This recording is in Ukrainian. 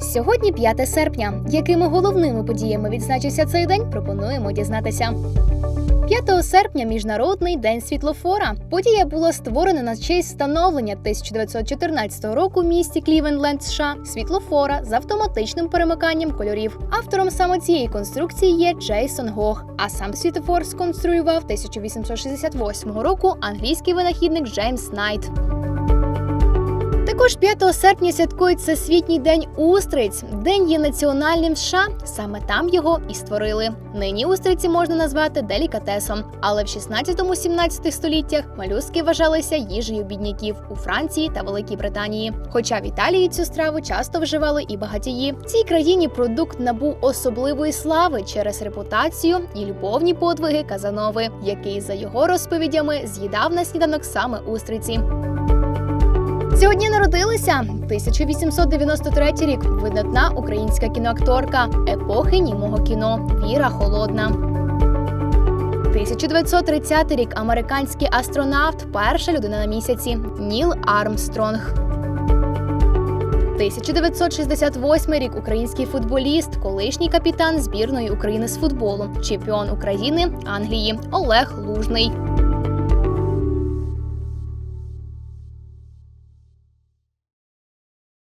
Сьогодні 5 серпня. Якими головними подіями відзначився цей день, пропонуємо дізнатися. 5 серпня міжнародний день світлофора. Подія була створена на честь встановлення 1914 року в місті Клівенленд, США світлофора з автоматичним перемиканням кольорів. Автором саме цієї конструкції є Джейсон Гох. А сам світлофор сконструював 1868 року англійський винахідник Джеймс Найт. Також 5 серпня святкують Всесвітній день устриць. День є національним в США. Саме там його і створили. Нині устриці можна назвати делікатесом, але в 16-17 століттях малюски вважалися їжею бідняків у Франції та Великій Британії. Хоча в Італії цю страву часто вживали і багатії. В цій країні продукт набув особливої слави через репутацію і любовні подвиги Казанови, який за його розповідями з'їдав на сніданок саме устриці. Сьогодні народилася 1893 рік. Видатна українська кіноакторка. Епохи німого кіно. Віра Холодна. 1930 рік. Американський астронавт, перша людина на місяці. Ніл Армстронг. 1968 рік. Український футболіст, колишній капітан збірної України з футболу, чемпіон України Англії. Олег Лужний.